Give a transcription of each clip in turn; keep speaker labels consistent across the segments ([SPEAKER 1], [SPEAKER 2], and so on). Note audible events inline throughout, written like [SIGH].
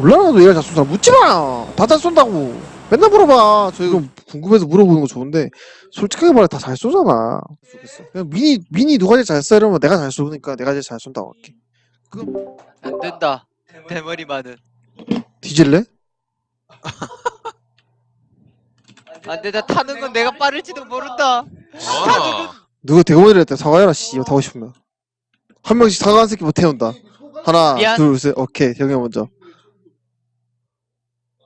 [SPEAKER 1] 몰라. 나도 얘가 잘 쏜다 묻지 마 다 잘 쏜다고. 맨날 물어봐. 저 이거 궁금해서 물어보는 거 좋은데 솔직하게 말해 다 잘 쏘잖아. 그냥 미니 미니 누가 제일 잘 쏴 이러면 내가 잘 쏘니까 내가 제일 잘 쏜다고 할게.
[SPEAKER 2] 안 된다. 대머리만은.
[SPEAKER 1] 뒤질래?
[SPEAKER 2] 안 된다. 타는 건 내가 빠를지도 모른다.
[SPEAKER 3] 와.
[SPEAKER 1] 누가 대검이를 했다. 사과해라 씨. 이거 타고 싶으면. 한 명씩 사과 한 새끼 못 태운다. 하나
[SPEAKER 2] 미안.
[SPEAKER 1] 둘셋. 오케이. 형이 먼저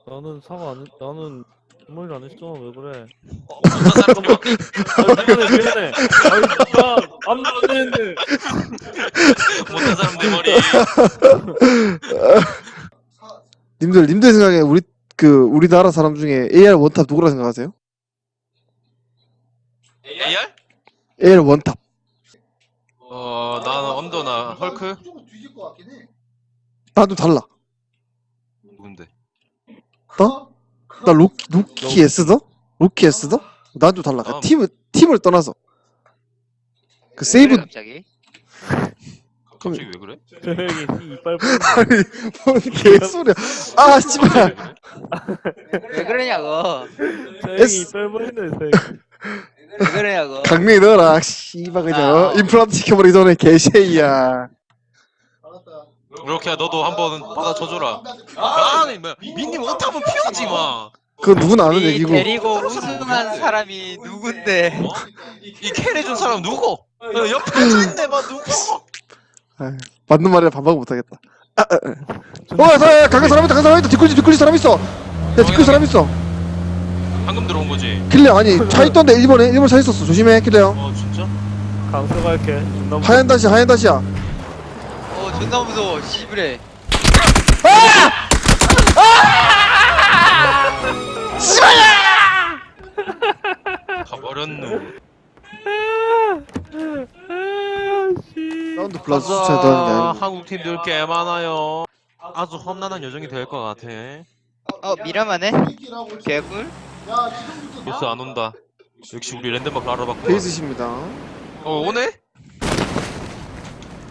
[SPEAKER 4] 나는 사과 안 했, 나는 아무 일 안 했어 왜 그래
[SPEAKER 3] 어떤 사람들
[SPEAKER 4] 아 미안해 미안해 아이 나안 그랬는데
[SPEAKER 3] 못한 사람들 머리.
[SPEAKER 1] 님들 님들 생각에 우리 그 우리나라 사람 중에 AR 원탑 누구라 생각하세요?
[SPEAKER 3] AR?
[SPEAKER 1] AR 원탑
[SPEAKER 3] 어 나는 언더나 헐크.
[SPEAKER 1] 나좀 달라
[SPEAKER 3] 누군데?
[SPEAKER 1] 나 로키 로키 에스더? 로키 에스더? 난좀 달라.
[SPEAKER 3] 아.
[SPEAKER 1] 팀을 팀을 떠나서 그 세이브
[SPEAKER 2] 갑자기. [LAUGHS]
[SPEAKER 3] 갑자기 왜 그래?
[SPEAKER 4] 저기 이빨 보이네 [LAUGHS]
[SPEAKER 1] 아니 뭔 개소리야. 아 씨발.
[SPEAKER 2] 왜 그러냐고.
[SPEAKER 4] 저기
[SPEAKER 1] 에스.
[SPEAKER 4] 이빨 보이네 저기
[SPEAKER 2] 왜 그러냐고.
[SPEAKER 1] 강민이 넣어라. 씨발 그냥
[SPEAKER 2] 아.
[SPEAKER 1] 임플란트 시켜버리기 전에 개쉐이야.
[SPEAKER 3] 이렇게 너도 한번 받아쳐줘라. 아니 뭐 민님 못하면 피하지 마.
[SPEAKER 1] 그건 누구나 아는 얘기고.
[SPEAKER 2] 데리고 우승한 사람이 누군데?
[SPEAKER 3] 어? 이 캐리해준 사람 누구? 어, 옆에 앉아있네 봐 누구?
[SPEAKER 1] 아유, 맞는 말이라 반박 못하겠다. 아, 아, 아. 어, 사, 강에 사람 있다. 강에 사람 있다. 뒷구리 뒷구리 사람 있어. 야 뒷구리 사람 있어.
[SPEAKER 3] 방금 들어온 거지.
[SPEAKER 1] 킬레 아니 차 있던데 1번에 1번 차 있었어. 조심해 킬레 형.
[SPEAKER 3] 어 진짜?
[SPEAKER 4] 강서 갈게.
[SPEAKER 1] 하얀 다시 하얀 다시야.
[SPEAKER 2] 어 존나 무서워. 씨부래.
[SPEAKER 3] 가버렸누.
[SPEAKER 1] 라운드 플러스 게 아니고.
[SPEAKER 3] 한국 팀들 꽤 많아요. 아주 험난한 여정이 될 것 같아.
[SPEAKER 2] 어 미라마네? 개꿀?
[SPEAKER 3] 보스 안 온다. 역시 우리 랜드마크 알아봤고.
[SPEAKER 1] 베이스십니다.
[SPEAKER 3] 어 오네?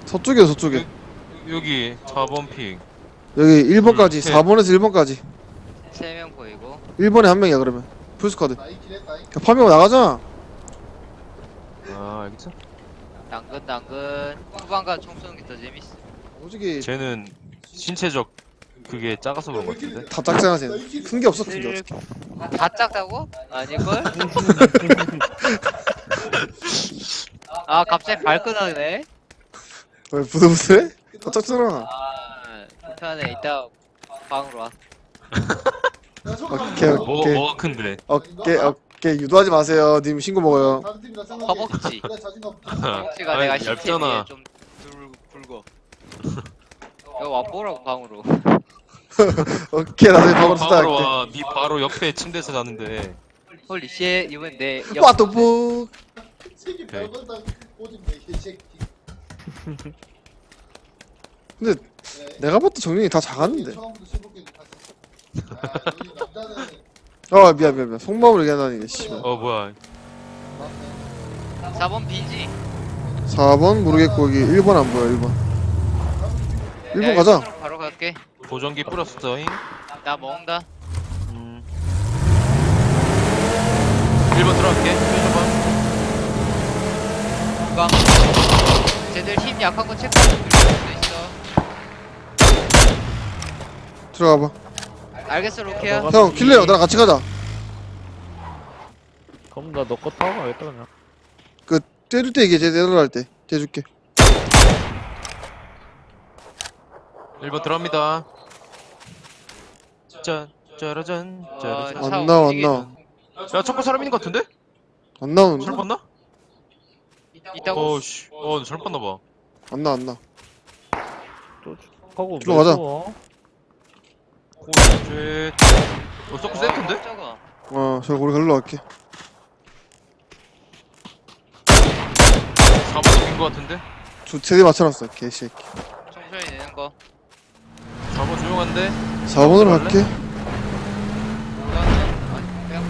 [SPEAKER 1] 서쪽이요 서쪽에.
[SPEAKER 3] 여기 4번 픽.
[SPEAKER 1] 여기 1번까지
[SPEAKER 3] 음,
[SPEAKER 1] 4번에서 1번까지
[SPEAKER 2] 세 명 보이고.
[SPEAKER 1] 1번에 한 명이야 그러면 풀스쿼드 야, 파밍하고 나가자
[SPEAKER 3] 아 알겠어.
[SPEAKER 2] 당근 당근. 후반과 총 쏘는 게 더 재밌어.
[SPEAKER 1] 솔직히
[SPEAKER 3] 쟤는 신체적 그게 작아서 그런 것 같은데.
[SPEAKER 1] 다 작잖아 쟤는 큰게 없어 큰게 어떻게
[SPEAKER 2] 다 작다고? 아닐걸? [LAUGHS] 아 갑자기 발끈하네?
[SPEAKER 1] 왜 부들부들해? 다 작잖아
[SPEAKER 2] 아 괜찮네 이따 방으로 와.
[SPEAKER 1] 오케이
[SPEAKER 3] 뭐
[SPEAKER 1] 오케이
[SPEAKER 3] 뭐가 큰데?
[SPEAKER 1] 오케이 오케이 유도하지 마세요. 님 신고 먹어요.
[SPEAKER 2] 허벅지. 허벅지가 내가
[SPEAKER 3] 아이,
[SPEAKER 2] 시체에
[SPEAKER 3] 얇잖아.
[SPEAKER 2] 좀 dur, 굵어 이거 와보라고 방으로. [LAUGHS]
[SPEAKER 1] 오케이 나중에 방으로
[SPEAKER 3] 바로
[SPEAKER 1] 수다할게.
[SPEAKER 3] 와. 네 바로 옆에 침대에서 자는데.
[SPEAKER 2] 홀리 쉣 이번 내
[SPEAKER 1] 와또북
[SPEAKER 3] 오케이. [LAUGHS]
[SPEAKER 1] 근데 내가 봤을 때 정민이 다 작았는데. 아 미안 미안 미안. 속마음을 얘기하다니 씨발.
[SPEAKER 3] 어 뭐야?
[SPEAKER 2] 4번 비지.
[SPEAKER 1] 4번 모르겠고 여기 1번 안 보여 1번. 1번
[SPEAKER 2] 야,
[SPEAKER 1] 가자.
[SPEAKER 2] 바로 갈게.
[SPEAKER 3] 보정기 뿌렸어잉.
[SPEAKER 2] 나 먹는다.
[SPEAKER 3] 음. 1번 들어갈게. 해줘봐.
[SPEAKER 2] 후방 쟤들 힘 약한 거 체크하고 있을 수도 있어
[SPEAKER 1] 들어가봐
[SPEAKER 2] 알겠어 로키야
[SPEAKER 4] 너가-
[SPEAKER 1] 형 킬레 형 나랑 같이 가자
[SPEAKER 4] 그럼 나너거 타고 가겠다 그냥
[SPEAKER 1] 떼줄 때 얘기해 내려갈 때 떼줄게
[SPEAKER 3] 1번 들어갑니다. 짠, 짜라잔, 짜라잔.
[SPEAKER 2] 어,
[SPEAKER 1] 차안 나와 안 나와
[SPEAKER 3] 야, 첫번 사람 있는 것 같은데?
[SPEAKER 1] 안 나오는데?
[SPEAKER 3] 잘 봤나?
[SPEAKER 2] 있다고
[SPEAKER 3] 어, 씨. 어, 잘 봤나 봐.
[SPEAKER 1] 안 나 안 나.
[SPEAKER 4] 하고
[SPEAKER 1] 들어가자.
[SPEAKER 4] 왜 무서워?
[SPEAKER 3] 오, 쉣. 어, 서클?
[SPEAKER 2] 저거
[SPEAKER 1] 어, 저 우리 갈러 갈게.
[SPEAKER 3] 4번도 빈것 같은데?
[SPEAKER 1] 저 세대 맞춰놨어, 개새끼.
[SPEAKER 2] 총소리 내는 거
[SPEAKER 3] 4번 조용한데?
[SPEAKER 1] 4번으로 갈게.
[SPEAKER 2] 아니 그냥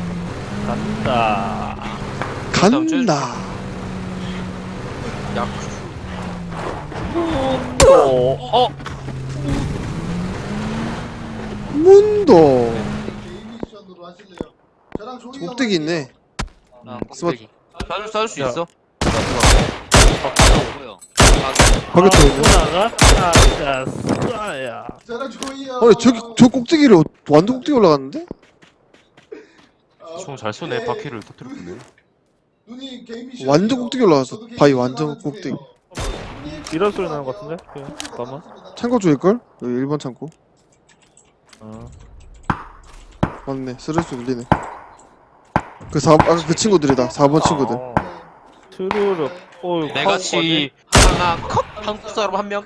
[SPEAKER 4] 간다
[SPEAKER 3] 다음 주-
[SPEAKER 1] 간다.
[SPEAKER 3] 야,
[SPEAKER 4] 어? 어?
[SPEAKER 1] 창 문도 꼭대기 있네
[SPEAKER 2] 아,
[SPEAKER 1] 스마트-
[SPEAKER 2] 꼭대기.
[SPEAKER 3] 싸줄 수
[SPEAKER 4] 야.
[SPEAKER 3] 있어?
[SPEAKER 4] 나가? 아, 쏴야.
[SPEAKER 1] 아니 저기 저 꼭대기를 완전 꼭대기 올라갔는데?
[SPEAKER 3] 총잘 쏘네 바퀴를 터뜨렸네
[SPEAKER 1] 완전 꼭대기 올라갔어 바위 완전 꼭대기
[SPEAKER 4] 이런 소리 나는 것 같은데? 그냥, 잠깐만.
[SPEAKER 1] 창고 쪽일걸? 여기 1번 창고
[SPEAKER 4] 어.
[SPEAKER 1] 맞네 스트레스 울리네 그 4, 아까 그 친구들이다 4번 친구들
[SPEAKER 4] 어. 트루르. 어,
[SPEAKER 3] 내같이 하나 컷 한국 사람 한명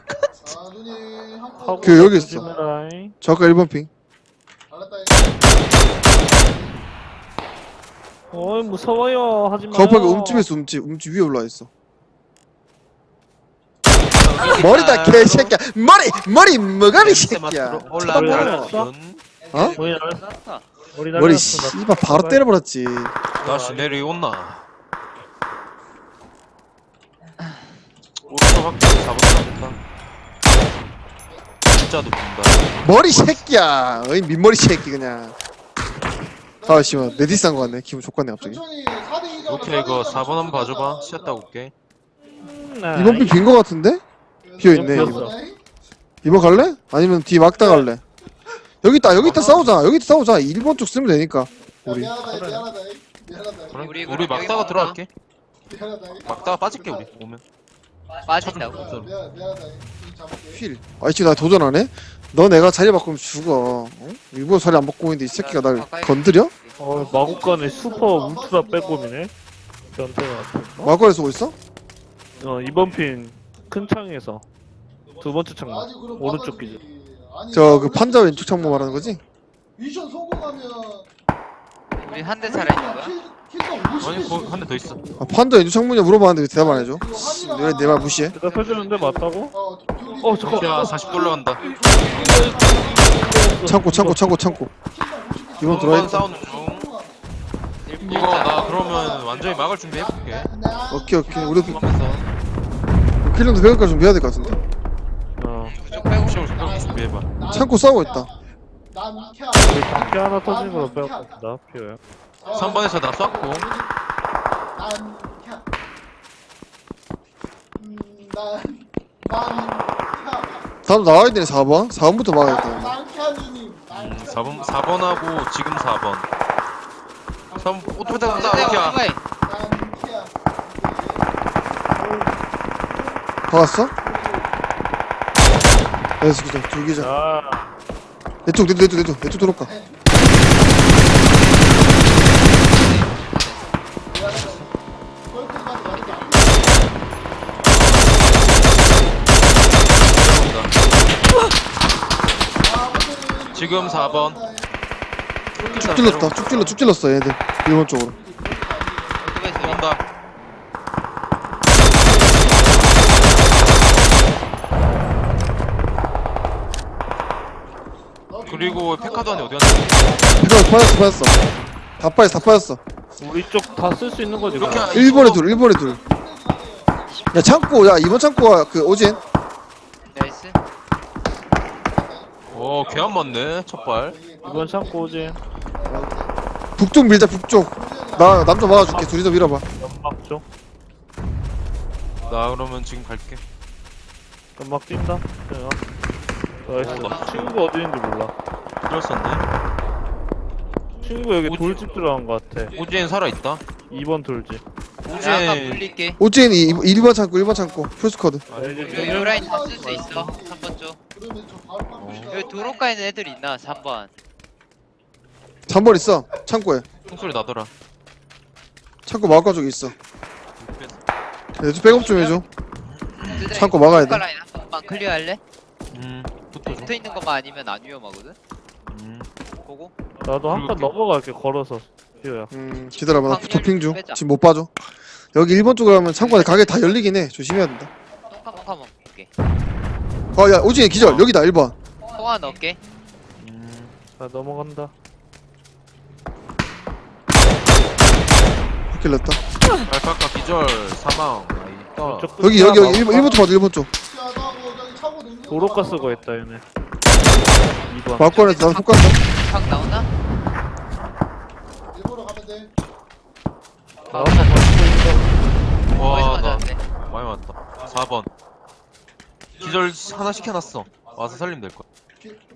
[SPEAKER 1] 그 여기 있어. 저 아까 1번 핑
[SPEAKER 4] 어이 무서워요. 하지 마.
[SPEAKER 1] 가up하게 움집했어 움집 움집 위에 올라와 있어 머리다 개새끼야. 머리 머리 머가리 새끼야.
[SPEAKER 3] 올라가는
[SPEAKER 1] 어?
[SPEAKER 4] 머리 날. 머리
[SPEAKER 1] 머리
[SPEAKER 4] 날렸어.
[SPEAKER 1] 씨발 바로 때려버렸지.
[SPEAKER 3] 다시 내려온나. 오른쪽 확대 잡았다 진짜도 본다.
[SPEAKER 1] 머리 새끼야. 어이 민머리 새끼 그냥. 아 씨발 레디스 한거 같네. 기분 좋겠네 갑자기.
[SPEAKER 3] 오케이 이거 4번 한번 봐줘봐. 쉬었다 올게.
[SPEAKER 1] 이번 핑빈거 같은데? 비어 있네
[SPEAKER 4] 이번
[SPEAKER 1] 이번
[SPEAKER 4] 비었어.
[SPEAKER 1] 이번 갈래? 아니면 뒤 막다 갈래? 여기 있다 여기 있다 싸우자 여기 있다 싸우자 1번 쪽 쓰면 되니까 우리
[SPEAKER 3] 그래?
[SPEAKER 2] 우리
[SPEAKER 3] 우리,
[SPEAKER 2] 그럼
[SPEAKER 3] 막다가
[SPEAKER 2] 여기
[SPEAKER 3] 들어갈게 막다가 빠질게 우리 오면
[SPEAKER 2] 빠진다고.
[SPEAKER 1] 휠 아이 지금 나 도전하네? 너 내가 자리 바꾸면 죽어 어? 일부러 자리 안 바꾸고 있는데 이 새끼가 날 건드려?
[SPEAKER 4] 어, 마구간에 슈퍼 울트라 빼꼼이네. 변태가 거.
[SPEAKER 1] 마구에 쏘고 있어?
[SPEAKER 4] 어, 이번 핀 큰 창에서 두 번째 창문 오른쪽 기준.
[SPEAKER 1] 저 그 판자 왼쪽 창문 말하는 거지?
[SPEAKER 5] 미션 성공하면
[SPEAKER 2] 우리 한 대 살아 있는 거야?
[SPEAKER 3] 아니 거기 한대더 있어
[SPEAKER 1] 아 판자 왼쪽 창문이야 물어봤는데 왜 대답 안 해줘? 왜 내 말 무시해?
[SPEAKER 4] 대답해주는데 맞다고?
[SPEAKER 5] 어,
[SPEAKER 4] 어, 잠깐.
[SPEAKER 3] 야 40 올라간다
[SPEAKER 1] 창고 창고 창고 창고 이번
[SPEAKER 3] 2번
[SPEAKER 1] 들어와 있다
[SPEAKER 3] 싸우는 중 이거 나 그러면 완전히 막을 준비 해볼게
[SPEAKER 1] 오케이 오케이 우리
[SPEAKER 3] 하면서
[SPEAKER 1] 킬런도 배울까 준비해야 될 것 같은데
[SPEAKER 4] 어,
[SPEAKER 2] 빼고
[SPEAKER 3] 시험을 생각 준비해봐
[SPEAKER 1] 창고 싸우고 있다
[SPEAKER 5] 난 캬.
[SPEAKER 4] 우리 바퀴 하나 터진 빼앗겼다. 피어야.
[SPEAKER 3] 3번에서 나 쐈고.
[SPEAKER 1] 다음 나와야 되네 4번 4번부터 막아야겠다
[SPEAKER 3] 음,
[SPEAKER 5] 캬.
[SPEAKER 3] 4번 4번하고 지금 4번 3 오토바이 이렇게
[SPEAKER 5] 난 캬.
[SPEAKER 1] 박았어? 그래서 기자 두 기자
[SPEAKER 4] 자,
[SPEAKER 1] 내쪽 내쪽 내쪽 내쪽 내쪽 들어올까?
[SPEAKER 3] 지금 4번.
[SPEAKER 1] 쭉 찔렀다. 쭉 찔러 쭉 찔렀어 얘들. 1번 쪽으로.
[SPEAKER 3] 온다 그리고 안에 어디 갔냐
[SPEAKER 1] 이거 빠졌어 빠졌어 다 빠졌어 다 빠졌어
[SPEAKER 4] 우리 쪽 다 쓸 수 있는 거지.
[SPEAKER 3] 이렇게
[SPEAKER 4] 그럼.
[SPEAKER 3] 하-
[SPEAKER 1] 1번에 둘 1번에 둘야 창고 야 이번 창고가 그 오진
[SPEAKER 2] 나이스.
[SPEAKER 3] 오, 개안 맞네, 첫발.
[SPEAKER 4] 이번 창고 오지.
[SPEAKER 1] 북쪽 밀자 북쪽 나 남자 막아줄게 둘이서 밀어봐
[SPEAKER 4] 연막 쪽.
[SPEAKER 3] 나 그러면 지금 갈게.
[SPEAKER 4] 연막 뛴다. 야. 나이스. 친구 어디 있는지 몰라.
[SPEAKER 3] 들었었네.
[SPEAKER 4] 친구 여기
[SPEAKER 3] 오지-
[SPEAKER 4] 돌집 들어간 것 같아.
[SPEAKER 3] 오지엔 살아있다.
[SPEAKER 4] 2번 돌집.
[SPEAKER 2] 내가 아까
[SPEAKER 3] 오지엔.
[SPEAKER 2] 물릴게.
[SPEAKER 1] 오진 1번 창고 1번 창고 풀스쿼드
[SPEAKER 4] 아,
[SPEAKER 2] 여기 요라인 다 쓸 수 있어. 3번 쪽. 여기 도로가 있는 애들 있나? 3번.
[SPEAKER 1] 3번 있어 창고에
[SPEAKER 3] 총소리 나더라.
[SPEAKER 1] 창고 마을과 쪽에 있어 내좀 백업 좀 해줘 창고 막아야 돼
[SPEAKER 2] 라인 한 번만 클리어할래?
[SPEAKER 3] 음, 붙어
[SPEAKER 2] 있는 것만 아니면 안 위험하거든.
[SPEAKER 3] 음,
[SPEAKER 2] 보고.
[SPEAKER 4] 나도 한번
[SPEAKER 3] 그리고
[SPEAKER 4] 넘어갈게 걸어서. 피어야.
[SPEAKER 1] 음 기다려봐 나 토핑 중
[SPEAKER 2] 빼자.
[SPEAKER 1] 지금 못 봐줘 여기 1번 쪽으로 가면 창고 안에 가게 다 열리긴 해 조심해야 된다
[SPEAKER 2] 똥카몽 카몽 볼게.
[SPEAKER 1] 어야 오진이 기절 여기다 1번
[SPEAKER 2] 통화 넣을게.
[SPEAKER 3] 음.
[SPEAKER 4] 나 넘어간다.
[SPEAKER 1] 바퀴 냈다
[SPEAKER 3] 알파카 기절, 사망. 아.
[SPEAKER 4] 왼쪽
[SPEAKER 1] 여기 여기 여기
[SPEAKER 4] 마구간.
[SPEAKER 1] 1번 쪽 봐도 1번 쪽
[SPEAKER 4] 도로가 쓰고 있다 얘네. 2번
[SPEAKER 1] 막권에서 나도 폭 간다
[SPEAKER 2] 방 나오나?
[SPEAKER 5] 일본으로 가면 돼.
[SPEAKER 2] 나오나?
[SPEAKER 3] 와, 나? 많이 맞다. 4번. 기절 하나 시켜놨어. 와서 살리면 될 거야.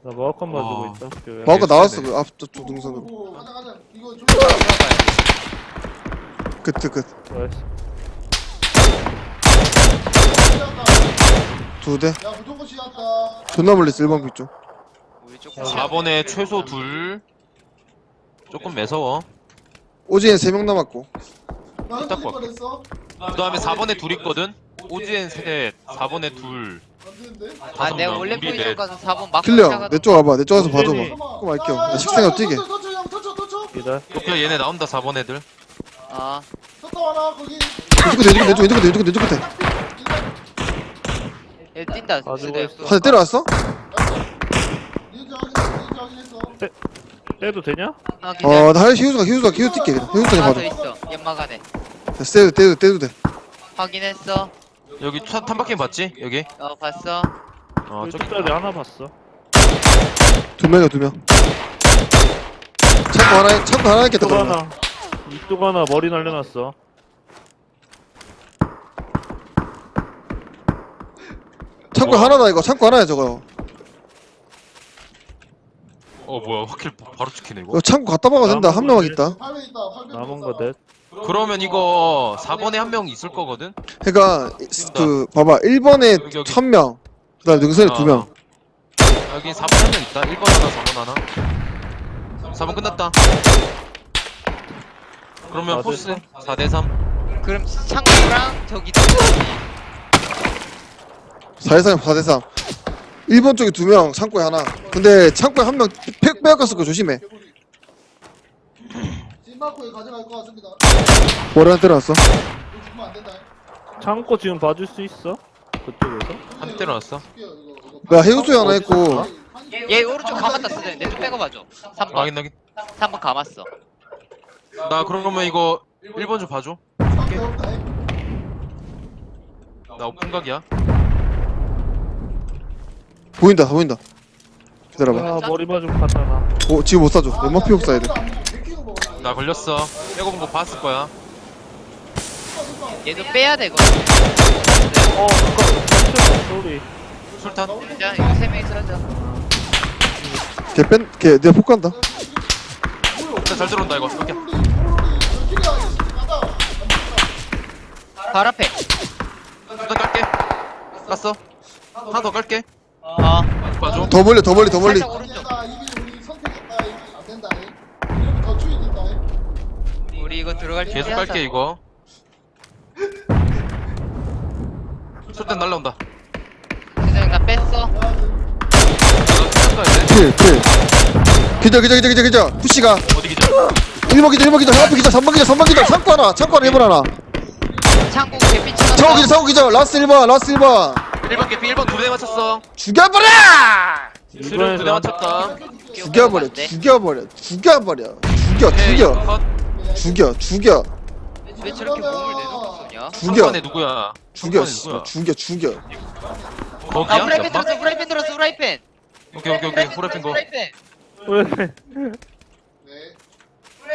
[SPEAKER 4] 나 마우컨 맞고
[SPEAKER 3] 와.
[SPEAKER 4] 있다 학교에
[SPEAKER 1] 마우가 나왔어. 그 앞쪽 능선으로
[SPEAKER 5] 오, 가자 가자. 이거 좀.
[SPEAKER 1] 끝끝 끝.
[SPEAKER 4] 나이스
[SPEAKER 1] 두 대
[SPEAKER 5] 야 무조건 시작다.
[SPEAKER 1] 존나 멀리 있어 1번 쪽
[SPEAKER 2] 우리 조금
[SPEAKER 3] 4번에 최소 둘. 조금 매서워.
[SPEAKER 1] 오지엔 3명 남았고
[SPEAKER 5] 나 흔들릴
[SPEAKER 3] 딱 봐.
[SPEAKER 5] 뻔했어.
[SPEAKER 3] 그 다음에 4번에 둘 있거든. 오지엔 셋, 4번에 둘.
[SPEAKER 5] 안 되는데?
[SPEAKER 2] 아
[SPEAKER 3] 다섯
[SPEAKER 2] 내가
[SPEAKER 3] 명,
[SPEAKER 2] 원래
[SPEAKER 3] 우리
[SPEAKER 2] 포지션
[SPEAKER 3] 넷.
[SPEAKER 2] 가서 4번 막
[SPEAKER 1] 킬려 내쪽 와봐 내쪽 와서 봐줘봐 그거 말게요 나 식생각 뛰게
[SPEAKER 5] 터쳐 터쳐 형 터쳐 터쳐.
[SPEAKER 4] 기다
[SPEAKER 3] 도쿄 얘네 나온다 4번 애들.
[SPEAKER 2] 아
[SPEAKER 5] 터쳐 하나 거기.
[SPEAKER 1] 내쪽 끝에 내쪽 끝에 내쪽 끝에 내쪽 끝에
[SPEAKER 2] 얘 뛴다.
[SPEAKER 1] 한대 때려왔어?
[SPEAKER 4] 떼도 되냐?
[SPEAKER 2] 아 기다려
[SPEAKER 1] 어나 휴즈가 휴즈가 휴즈 뛸게 휴즈
[SPEAKER 2] 하나
[SPEAKER 1] 봐줘
[SPEAKER 2] 더 있어 연막 안에
[SPEAKER 1] 떼도 떼도 떼도 돼
[SPEAKER 2] 확인했어
[SPEAKER 3] 여기 차 탐박힌 봤지? 여기?
[SPEAKER 2] 어 봤어
[SPEAKER 3] 어 저기.
[SPEAKER 4] 일자리 하나 봤어
[SPEAKER 1] 두 명이야 두 명 창고 하나 창고 하나 있겠다
[SPEAKER 4] 이쪽
[SPEAKER 1] 그러면
[SPEAKER 4] 하나 이쪽 하나 머리 날려놨어
[SPEAKER 1] 창고 하나다 이거 창고 하나야 저거
[SPEAKER 3] 어 뭐야 확킬 바로 찍히네 이거.
[SPEAKER 1] 이거 창고 갖다 박아도 된다 한 명만 있다.
[SPEAKER 4] 남은 거 넷.
[SPEAKER 3] 그러면 이거 4번에 한 명 있을 거거든?
[SPEAKER 1] 그니까 그 봐봐 1번에
[SPEAKER 3] 여기, 여기.
[SPEAKER 1] 1000명 그 다음에 능선에
[SPEAKER 3] 어,
[SPEAKER 1] 2명
[SPEAKER 3] 어. 여기 4번 한 명 있다. 1번 하나, 4번 하나. 4번 끝났다. 그러면 포스
[SPEAKER 4] 삼?
[SPEAKER 3] 4대 3.
[SPEAKER 2] 그럼 창구랑 저기 또
[SPEAKER 1] 4대3 4대3 1번 쪽에 2명 창고에 하나 근데 창고에 한 명 빼앗겼을 거 조심해
[SPEAKER 5] 찐마코에 가져갈 것 같습니다.
[SPEAKER 1] 머리 하나 때려놨어
[SPEAKER 5] 이거 주면 안 된다.
[SPEAKER 4] 창고 지금 봐줄 수 있어? 그쪽에서?
[SPEAKER 3] 한 때려놨어.
[SPEAKER 5] 줄게요, 이거, 이거.
[SPEAKER 1] 야 해우소에 하나 있고
[SPEAKER 2] 얘 오른쪽 감았다 쓰네 빼고 봐줘 3번
[SPEAKER 3] 확인 확인.
[SPEAKER 2] 3번 감았어
[SPEAKER 3] 나 그러면 이거 1번 좀 봐줘. 나 오픈각이야.
[SPEAKER 1] 보인다 보인다 기다려봐
[SPEAKER 4] 아 머리 맞으면 갔잖아
[SPEAKER 1] 어 지금 못 쏴줘 웬만 피옥 쏴야
[SPEAKER 5] 돼안 먹어. 100kg 먹어.
[SPEAKER 3] 나 걸렸어. 빼고 본 거 봤을 거야.
[SPEAKER 2] 얘도 빼야 되거든
[SPEAKER 4] 어 잠깐 소리
[SPEAKER 3] 술탄.
[SPEAKER 2] 자 이거 세 명이서 하자
[SPEAKER 1] 걔뺀걔 내가 폭 간다
[SPEAKER 3] 잘 들어온다 이거.
[SPEAKER 5] 가자.
[SPEAKER 2] 발 앞에
[SPEAKER 3] 술탄 깔게. 깠어. 하나 더 깔게.
[SPEAKER 2] 어
[SPEAKER 3] 봐줘.
[SPEAKER 1] 더 멀리 더 멀리 더 멀리
[SPEAKER 2] 살짝 오른쪽
[SPEAKER 5] 다 이미 우리 선택했다. 잉. 안 된다. 잉. 이러면 더 추이된다. 잉.
[SPEAKER 2] 우리 이거 들어갈
[SPEAKER 3] 계속
[SPEAKER 2] 준비하자.
[SPEAKER 3] 깔게 이거. [LAUGHS] 술탄 날라온다.
[SPEAKER 2] 세정이 나 뺐어
[SPEAKER 5] 야.
[SPEAKER 1] 필필 기자 기자 기자 기자 기자 푸시가
[SPEAKER 3] 어디 기자?
[SPEAKER 1] 1번 기자 1번 기자 앞에 기자 3번 기자 3번 기자 창고 하나 창고 하나 1번 하나
[SPEAKER 2] 창고 개피 치나
[SPEAKER 1] 창고 기자 창고 기자 라스 1번 라스 1번
[SPEAKER 3] 1번 개피 1번 두 대 맞췄어.
[SPEAKER 1] 죽여버려
[SPEAKER 3] 술을 두대 맞췄다.
[SPEAKER 1] 죽여버려 죽여버려 죽여버려 죽여
[SPEAKER 3] 오케이,
[SPEAKER 1] 죽여
[SPEAKER 3] 컷.
[SPEAKER 1] 죽여 죽여
[SPEAKER 2] 왜 저렇게 몸을 내놓고 쏘냐
[SPEAKER 1] 죽여
[SPEAKER 3] 상관에 누구야?
[SPEAKER 1] 죽여
[SPEAKER 3] 상관에 누구야?
[SPEAKER 1] 죽여 죽여
[SPEAKER 2] 아
[SPEAKER 3] 거기야?
[SPEAKER 2] 프라이팬
[SPEAKER 3] 연막?
[SPEAKER 2] 들었어 프라이팬 들었어 프라이팬
[SPEAKER 3] 오케이 오케이 오케이 후라이팬 거.
[SPEAKER 5] 네.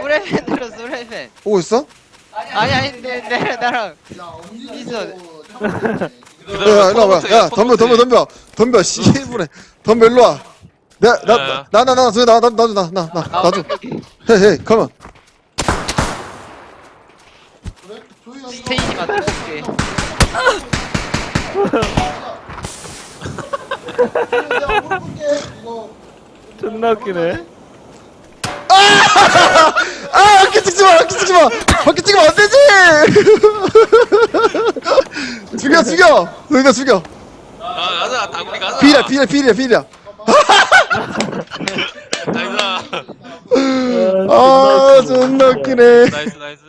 [SPEAKER 2] 프라이팬 들었어 프라이팬
[SPEAKER 1] 보고 있어?
[SPEAKER 2] 아니 아니 내, 내 나랑 있어.
[SPEAKER 1] 야 일로 와봐 야 덤벼 덤벼 덤벼 덤벼 씨부래 덤벼 일로 와
[SPEAKER 3] 야.
[SPEAKER 1] 나나나 나 나 나 나 나도 나 나
[SPEAKER 2] 나아
[SPEAKER 1] 나도
[SPEAKER 2] 오케이, 오케이.
[SPEAKER 1] 헤헤 컴온
[SPEAKER 5] 그래? 조이 형
[SPEAKER 2] 스테이지 만들어줄게
[SPEAKER 4] 존나 웃기네
[SPEAKER 1] 아 바퀴 찍지 마 바퀴 찍지 마 바퀴 찍으면 안 되지 [LAUGHS] 죽여 죽여 너희가 죽여
[SPEAKER 3] 아 가자 다구리 가자.
[SPEAKER 1] 비리야 비리야 비리야 비리야
[SPEAKER 3] 나이스.
[SPEAKER 1] 아 존나 웃기네
[SPEAKER 3] 나이스 나이스.